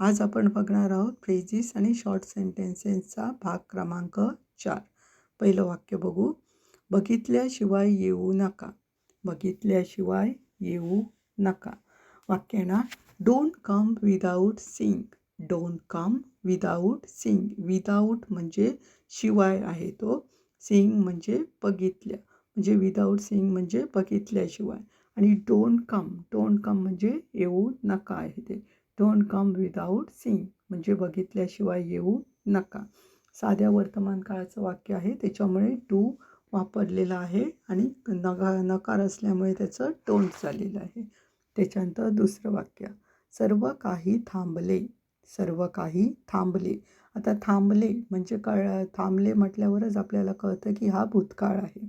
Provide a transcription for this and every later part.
आज आपण बघणार आहोत फ्रेजिस आणि शॉर्ट सेंटेन्सेसचा भाग क्रमांक चार. पहिलं वाक्य बघू. बघितल्याशिवाय येऊ नका. बघितल्याशिवाय येऊ नका. वाक्य ना don't come without sing don't come without sing without म्हणजे शिवाय आहे तो. सिंग म्हणजे बघितल्या. म्हणजे विदाऊट सिंग म्हणजे बघितल्याशिवाय. आणि डोंट कम डोंट कम म्हणजे येऊ नका आहे ते. डोंट कम विदाऊट सीईंग म्हणजे बघितल्याशिवाय येऊ नका. साध्या वर्तमान काळाचं वाक्य आहे त्याच्यामुळे टू वापरलेला आहे आणि नगा नकार असल्यामुळे त्याचं डोंट झालेलं आहे. त्याच्यानंतर दुसरं वाक्य. सर्व काही थांबले. सर्व काही थांबले. आता थांबले म्हणजे कळ थांबले म्हटल्यावरच आपल्याला कळतं की हा भूतकाळ आहे.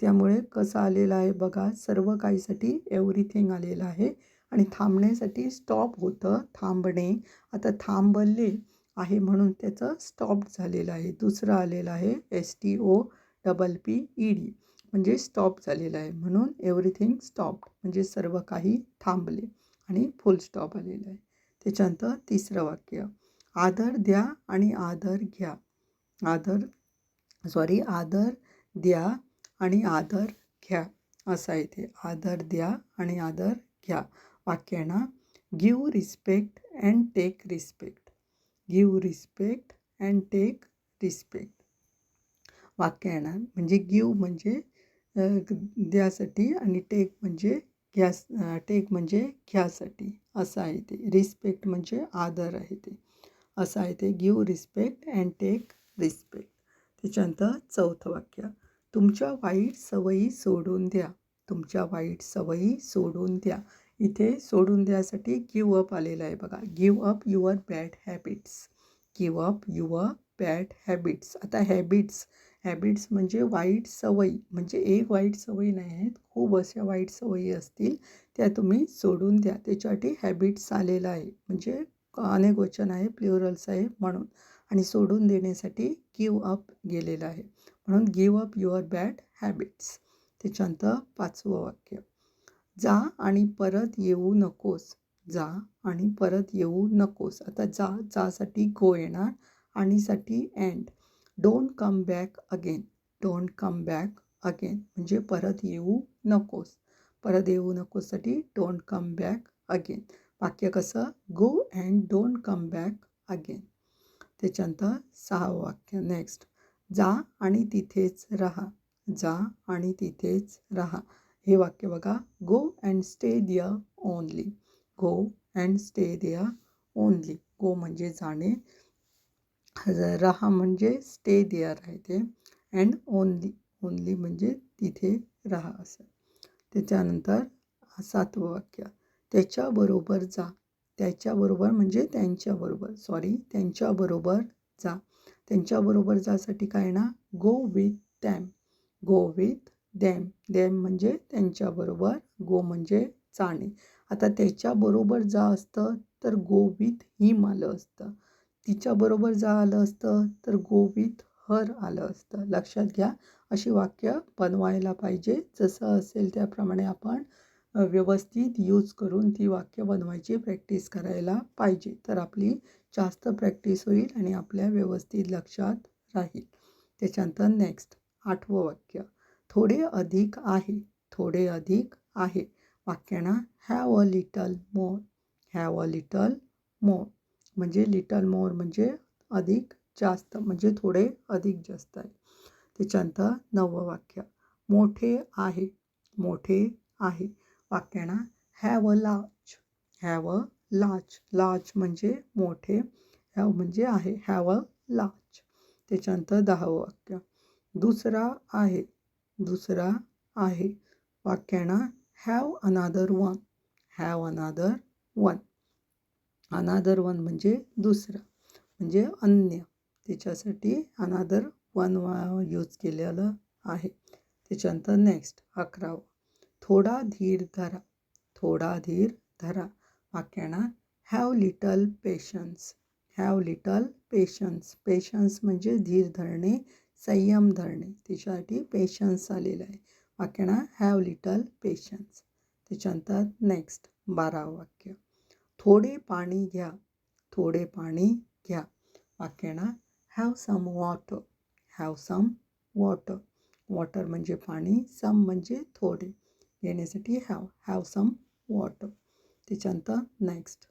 त्यामुळे कसं आलेलं आहे बघा. सर्व काहीसाठी एव्हरीथिंग आलेलं आहे. आणि थांबण्यासाठी स्टॉप होतं. थांबणे. आता थांबले आहे म्हणून त्याचं स्टॉप झालेलं आहे. दुसरं आलेलं आहे S T O double P E D म्हणजे स्टॉप झालेलं आहे म्हणून एव्हरीथिंग स्टॉप म्हणजे सर्व काही थांबले आणि फुल स्टॉप आलेलं आहे. त्याच्यानंतर तिसरं वाक्य. आदर द्या आणि आदर घ्या. आदर सॉरी आदर द्या आणि आदर घ्या. असं आहे ते. आदर द्या आणि आदर घ्या. वाक्य ना give respect and take respect give respect and take respect वाक्य येणार म्हणजे गिव म्हणजे द्यासाठी आणि टेक म्हणजे घ्यास टेक म्हणजे घ्यासाठी. असं आहे ते. रिस्पेक्ट म्हणजे आदर आहे ते. असं आहे ते. Give respect and take respect त्याच्यानंतर चौथं वाक्य. तुमच्या वाईट सवयी सोडून द्या. तुमच्या वाईट सवयी सोडून द्या. इथे सोडून द्यासाठी गिव अप आलेलं आहे बघा. Give up your bad habits give up your bad habits आता हॅबिट्स हॅबिट्स म्हणजे वाईट सवयी. म्हणजे एक वाईट सवयी नाही आहेत. खूप अशा वाईट सवयी असतील त्या तुम्ही सोडून द्या. त्याच्यासाठी हॅबिट्स आलेलं आहे. म्हणजे अनेक वचन आहे प्ल्युरल्स आहे म्हणून. आणि सोडून देण्यासाठी गिव अप गेलेलं आहे. म्हणून give up your bad habits त्याच्यानंतर पाचवं वाक्य. जा आणि परत येऊ नकोस. जा आणि परत येऊ नकोस. आता जा जासाठी गो येणार आणि साठी and don't come back again don't come back again म्हणजे परत येऊ नकोस. परत येऊ नकोससाठी डोंट कम बॅक अगेन वाक्य कसं? Go and don't come back again त्याच्यानंतर सहा वाक्य. नेक्स्ट जा आणि तिथेच राहा. जा आणि तिथेच राहा. हे वाक्य बघा. Go and stay there only go and stay there only go म्हणजे जाणे. राहा म्हणजे स्टे देअर आहे ते अँड ओनली ओनली म्हणजे तिथे राहा असं. त्याच्यानंतर सातवं वाक्य. त्याच्याबरोबर जा. त्याच्याबरोबर म्हणजे त्यांच्याबरोबर. सॉरी त्यांच्याबरोबर जा. त्यांच्याबरोबर जासाठी काय ना? Go with them go with them them म्हणजे त्यांच्याबरोबर गो म्हणजे चाणे. आता त्याच्याबरोबर जा असतं तर गो विथ हिम आलं असतं. तिच्याबरोबर जा आलं असतं तर गो विथ हर आलं असतं. लक्षात घ्या अशी वाक्य बनवायला पाहिजे. जसं असेल त्याप्रमाणे आपण व्यवस्थित यूज करून ती वाक्य बनवायची प्रॅक्टिस करायला पाहिजे. तर आपली जास्त प्रॅक्टिस होईल आणि आपल्या व्यवस्थित लक्षात राहील. त्याच्यानंतर नेक्स्ट आठवं वाक्य. थोडे अधिक आहे थोडे अधिक आहे. वाक्यांना have a little more have a little more म्हणजे लिटल मोर म्हणजे अधिक जास्त म्हणजे थोडे अधिक जास्त आहे. त्याच्यानंतर नववं वाक्य मोठे आहे मोठे आहे. वाक्यांना have a large have a large large म्हणजे मोठे हॅव म्हणजे आहे हॅव अ लार्ज त्याच्यानंतर दहावं वाक्य दुसरा आहे दुसरा आहे वाक्याना have another one have another one another one म्हणजे दुसरं म्हणजे अन्य. त्याच्यासाठी अनादर वन यूज केलेलं आहे. त्याच्यानंतर नेक्स्ट अकरावं. थोडा धीर धरा. थोडा धीर धरा. वाक्याना have little patience have little patience patience म्हणजे धीर धरणे संयम धरणे. त्याच्यासाठी पेशन्स आलेलं आहे. वाक्याना हॅव लिटल पेशन्स त्याच्यानंतर नेक्स्ट बारावं वाक्य. थोडे पाणी घ्या. थोडे पाणी घ्या. वाक्याना have some water have some water water म्हणजे पाणी सम म्हणजे थोडे. घेण्यासाठी हॅव हॅव सम वॉटर त्याच्यानंतर नेक्स्ट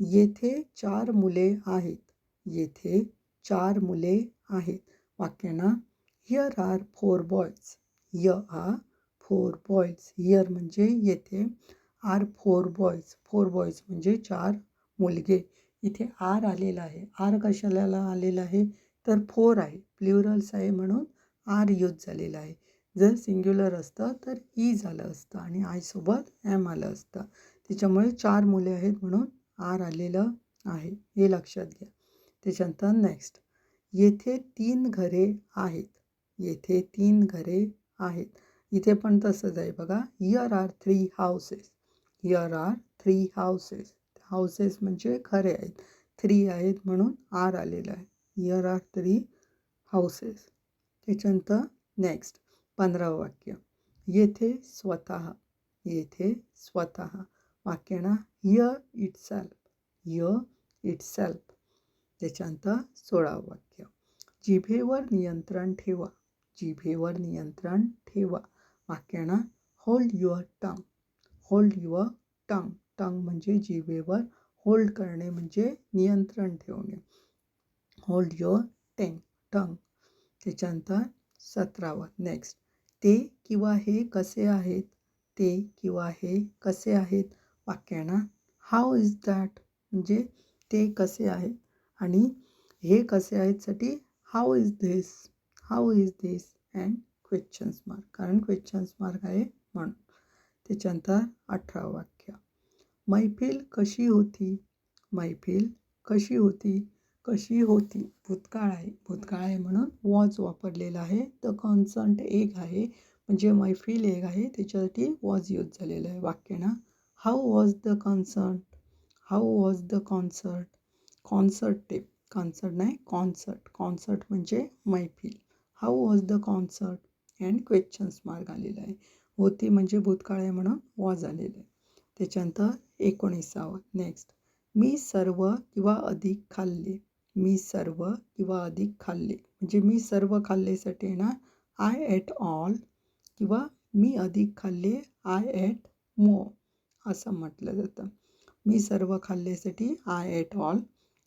येथे चार मुले आहेत. येथे चार मुले आहेत. वाक्याना here are four boys yeah are four boys here म्हणजे येथे are four boys four boys म्हणजे चार मुलगे. इथे आर आलेला आहे. आर कशाला आलेला आहे? तर फोर आहे. प्ल्युरल्स आहे म्हणून आर यूज झालेला आहे. जर सिंग्युलर असतं तर ई झालं असतं आणि आयसोबत एम आलं असतं. त्याच्यामुळे चार मुले आहेत म्हणून आर आलेलं आहे. हे लक्षात घ्या. त्याच्यानंतर नेक्स्ट येथे तीन घरे आहेत. येथे तीन घरे आहेत. इथे पण तसंच आहे बघा. Here are three houses here are three houses houses म्हणजे घरे आहेत. थ्री आहेत म्हणून आर आलेलं आहे. हिअर आर थ्री हाऊसेस त्याच्यानंतर नेक्स्ट पंधरावं वाक्य. येथे स्वतः. येथे स्वतः. वाक्याना हिअर इट सेल्फ य इट सेल्फ त्याच्यानंतर सोळावं वाक्य. जिभेवर नियंत्रण ठेवा. जिभेवर नियंत्रण ठेवा. वाक्यानं hold your tongue hold your tongue tongue म्हणजे जिभेवर होल्ड करणे म्हणजे नियंत्रण ठेवणे. होल्ड युअर टेंग टंग त्याच्यानंतर सतरावं. नेक्स्ट ते किंवा हे कसे आहेत? ते किंवा हे कसे आहेत? वाक्यानं हाऊ इज दॅट म्हणजे ते कसे आहेत? आणि हे कसे आहेतसाठी how is this how is this and questions mark कारण क्वेश्चन्स मार्क आहे म्हणून. त्याच्यानंतर अठरा वाक्य. मैफिल कशी होती? मैफिल कशी होती? कशी होती? भूतकाळ आहे. भूतकाळ आहे म्हणून वॉज वापरलेला आहे. द कॉन्संट एक आहे. म्हणजे मैफिल एक आहे. त्याच्यासाठी वॉज यूज झालेलं आहे वाक्याना how was the concert how was the concert concert tape concert नाही कॉन्सर्ट. कॉन्सर्ट म्हणजे मैफिल. How was the concert and questions mark आलेला आहे. होती म्हणजे भूतकाळ आहे म्हणून वॉज आलेलं आहे. त्याच्यानंतर एकोणीसावं. नेक्स्ट मी सर्व किंवा अधिक खाल्ले. मी सर्व किंवा अधिक खाल्ले. म्हणजे मी सर्व खाल्लेसाठी ना आय ॲट ऑल किंवा मी अधिक खाल्ले आय ॲट मो असं म्हटलं जातं. मी सर्व खाल्लेसाठी आय ॲट ऑल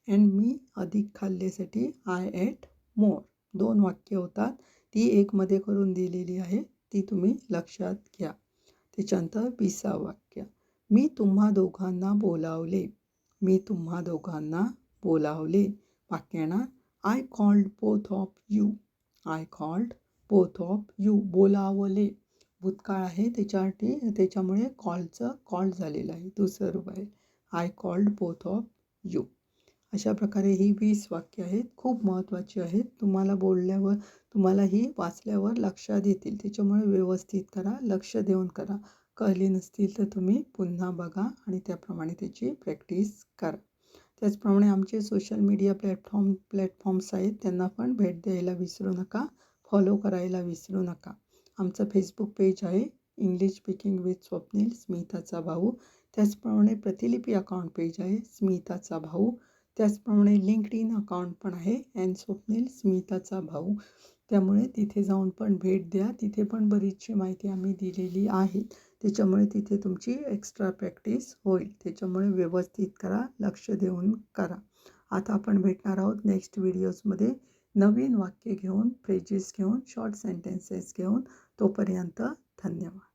अँड मी अधिक खाल्लेसाठी आय एट मोर दोन वाक्य होतात. ती एकमध्ये करून दिलेली आहे. ती तुम्ही लक्षात घ्या. त्याच्यानंतर विसा वाक्य. मी तुम्हा दोघांना बोलावले. मी तुम्हा दोघांना बोलावले. वाक्यांना I called both of you I called both of you बोलावले. भूतकाळ आहे त्याच्यासाठी त्याच्यामुळे कॉलचं कॉल झालेलं आहे. दुसरं रूप आहे I called both of you अशा प्रकारे ही वीस वाक्य आहेत खूप महत्त्वाची आहेत. तुम्हाला बोलल्यावर तुम्हाला ही वाचल्यावर लक्षात येतील. त्याच्यामुळे व्यवस्थित करा लक्ष देऊन करा. कळली नसतील तर तुम्ही पुन्हा बघा आणि त्याप्रमाणे त्याची प्रॅक्टिस करा. त्याचप्रमाणे आमचे सोशल मीडिया प्लॅटफॉर्म प्लॅटफॉर्म्स आहेत त्यांना पण भेट द्यायला विसरू नका. फॉलो करायला विसरू नका. आमचं फेसबुक पेज आहे इंग्लिश स्पीकिंग विथ स्वप्नील स्मिताचा भाऊ. त्याचप्रमाणे प्रतिलिपी अकाउंट पेज आहे स्मिताचा भाऊ. त्याचप्रमाणे लिंकड इन अकाउंट पण आहे अँड स्वप्नील स्मिताचा भाऊ. त्यामुळे तिथे जाऊन पण भेट द्या. तिथे पण बरीचशी माहिती आम्ही दिलेली आहे. त्याच्यामुळे तिथे तुमची एक्स्ट्रा प्रॅक्टिस होईल. त्याच्यामुळे व्यवस्थित करा लक्ष देऊन करा. आता आपण भेटणार आहोत नेक्स्ट व्हिडिओजमध्ये नवीन वाक्य घेऊन फ्रेजेस घेऊन शॉर्ट सेंटेन्सेस घेऊन. तोपर्यंत धन्यवाद.